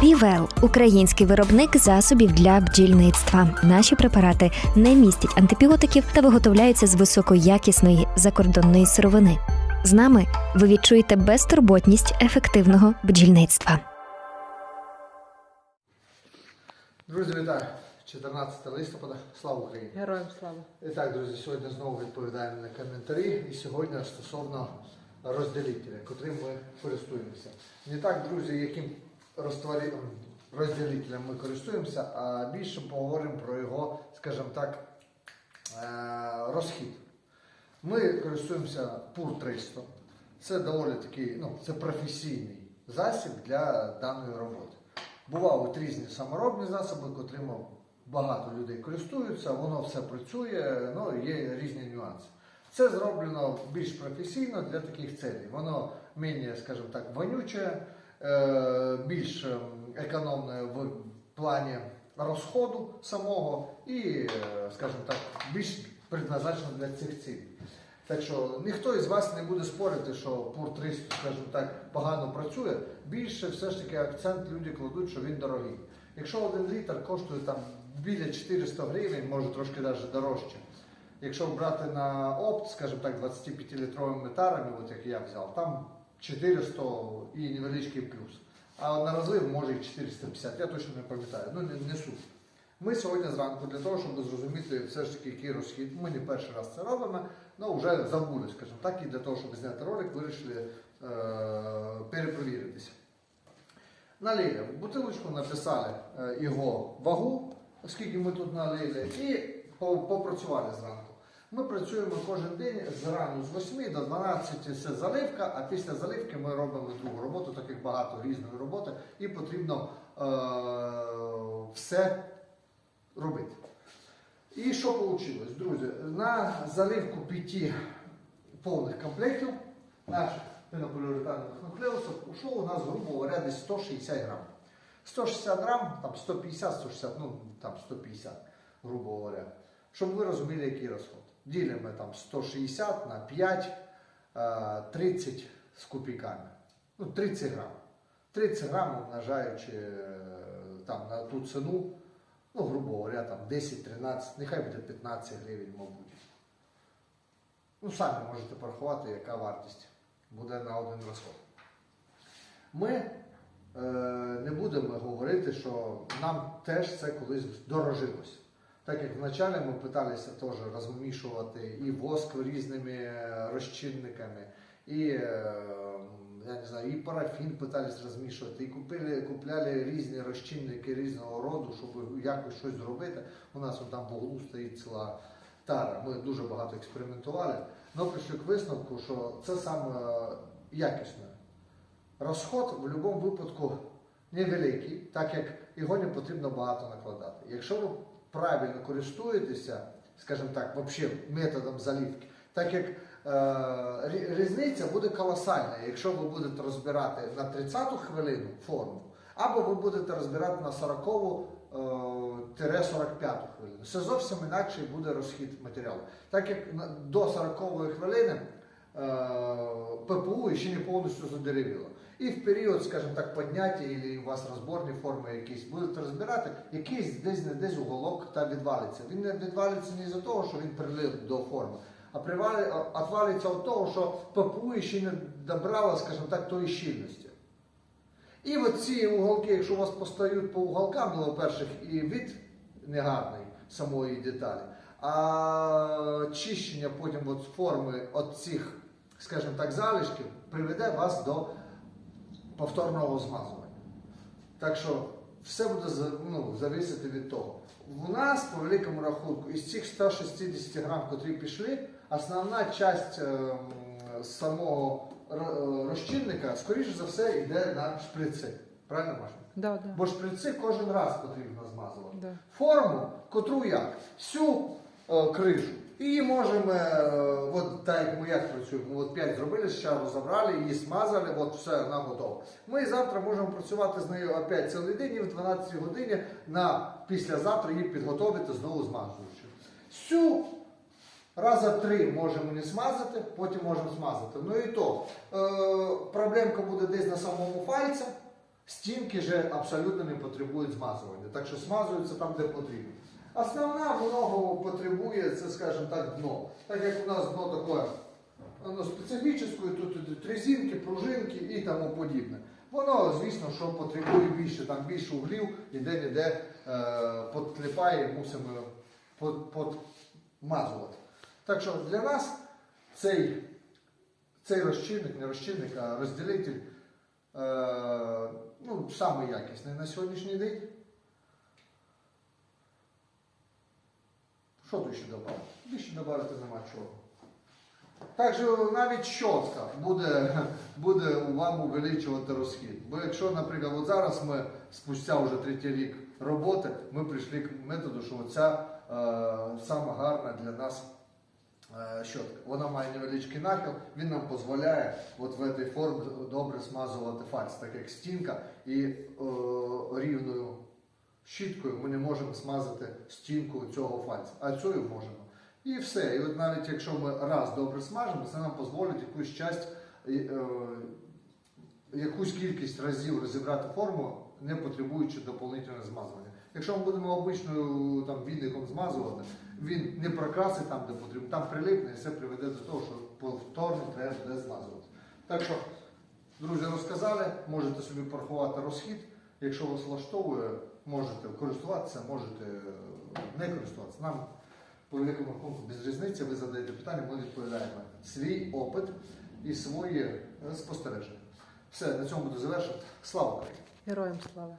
Півел український виробник засобів для бджільництва. Наші препарати не містять антибіотиків та виготовляються з високоякісної закордонної сировини. З нами ви відчуєте безтурботність ефективного бджільництва. Друзі, вітаю! 14 листопада. Слава Україні! Героям слава. І так, друзі, сьогодні знову відповідаємо на коментарі. І сьогодні стосовно розділителя, котрим ми користуємося. Не так, друзі, яким розділителем ми користуємося, а більше поговоримо про його, скажімо так, е, розхід. Ми користуємося PUR 300. Це доволі такий, ну, це професійний засіб для даної роботи. Бувають різні саморобні засоби, котрими багато людей користуються, воно все працює, ну є різні нюанси. Це зроблено більш професійно для таких цілей. Воно менш, скажімо так, вонюче, більш ем, економне в плані розходу самого і, е, скажімо так, більш предназначено для цих цілей. Так що ніхто із вас не буде спорити, що пур 300, скажімо так, погано працює. Більше все ж таки акцент люди кладуть, що він дорогий. Якщо один літр коштує там біля 400 гривень, може трошки навіть дорожче. Якщо брати на опт, скажімо так, 25-літровими тарами, от як я взяв, там 400 і невеличкий плюс. А на може і 450, я точно не пам'ятаю, ну не, не суть. Ми сьогодні зранку для того, щоб зрозуміти все ж таки, який розхід, ми не перший раз це робимо, ну вже забули, скажімо так, і для того, щоб зняти ролик, вирішили е, перепровіритися. Налили в бутилочку, написали е, його вагу, скільки ми тут налили, і попрацювали зранку. Ми працюємо кожен день зрану з 8 до 12 це заливка, а після заливки ми робимо другу роботу, так як багато різної роботи, і потрібно е, все робити. І що вийшло, друзі? На заливку п'яти повних комплектів наших пенополіуретанових нуклеусів ушло у нас, грубо говоря, десь 160 грам. 160 грам, там 150-160, ну там 150, грубо говоря. Щоб ви розуміли, який розход. Ділимо там 160 на 5, е, 30 з копійками. Ну, 30 грам. 30 грам умножаючи е, там, на ту ціну, ну, грубо говоря, там 10-13, нехай буде 15 гривень, мабуть. Ну, самі можете порахувати, яка вартість буде на один розход. Ми е, не будемо говорити, що нам теж це колись дорожилось. Так як вначалі ми питалися теж розмішувати і воск різними е, розчинниками, і, е, я не знаю, і парафін питались розмішувати, і купили, купляли різні розчинники різного роду, щоб якось щось зробити. У нас там в углу стоїть ціла тара. Ми дуже багато експериментували, але прийшли к висновку, що це саме якісно. Розход в будь-якому випадку невеликий, так як його не потрібно багато накладати. Якщо ви правильно користуєтеся, скажімо так, вообще методом заливки, так як е, різниця буде колосальна, якщо ви будете розбирати на 30-ту хвилину форму, або ви будете розбирати на 40-ту е, 45-ту хвилину. Це зовсім інакший буде розхід матеріалу. Так як до 40-ї хвилини е, ППУ ще не повністю задеревіло. І в період, скажімо так, підняття, і у вас розборні форми якісь, будете розбирати, якийсь десь не десь уголок та відвалиться. Він не відвалиться не з-за того, що він прилив до форми, а відвалиться від того, що ППУ ще не добрало, скажімо так, тої щільності. І от ці уголки, якщо у вас постають по уголкам, ну, по-перше, і від негарний самої деталі, а чищення потім от форми от цих, скажімо так, залишків приведе вас до повторного змазування. Так що все буде ну, зависити від того. У нас, по великому рахунку, із цих 160 грам, котрі пішли, основна часть ем, самого е, розчинника, скоріше за все, йде на шприци. Правильно, Маша? Да, да. Бо шприци кожен раз потрібно змазувати. Да. Форму, котру як? Всю е, кришу. І можемо, е, от так як ми як працюємо, от 5 зробили, ще розібрали, її смазали, от все, вона готова. Ми завтра можемо працювати з нею опять цілий день і в 12 годині на післязавтра її підготовити, знову змазуючи. Всю Раза три можемо не смазати, потім можемо смазати. Ну і то, е, проблемка буде десь на самому фальці, Стінки же абсолютно не потребують змазування, так що смазуються там, де потрібно. Основна много потребує, це, скажімо так, дно. Так як у нас дно таке воно специфічне, тут ідуть пружинки і тому подібне. Воно, звісно, що потребує більше, там більше углів і де-не-де е, підклепає, мусимо подмазувати. Так що для нас цей, цей розчинник, не розчинник, а розділитель е, ну, самий якісний на сьогоднішній день. Що ще додати? Більше додати нема чого. Також навіть щотка буде, буде вам увеличувати розхід. Бо якщо, наприклад, от зараз ми спустя вже третій рік роботи, ми прийшли к методу, що ця е, гарна для нас е, щотка. Вона має невеличкий нахил, він нам дозволяє от в цій формі добре смазувати фальц, так як стінка і е, рівною щіткою ми не можемо смазати стінку цього фальця, а цією можемо. І все. І от навіть якщо ми раз добре смажимо, це нам дозволить якусь часть, е, е, якусь кількість разів розібрати форму, не потребуючи доповнительного змазування. Якщо ми будемо обичною там віником змазувати, він не прокрасить там, де потрібно, там прилипне і все приведе до того, що повторно треба буде змазувати. Так що, друзі, розказали, можете собі порахувати розхід. Якщо вас влаштовує, можете користуватися, можете е, не користуватися. Нам по великому рахунку без різниці, ви задаєте питання, ми відповідаємо свій опит і свої е, спостереження. Все, на цьому буду завершувати. Слава Україні! Героям слава.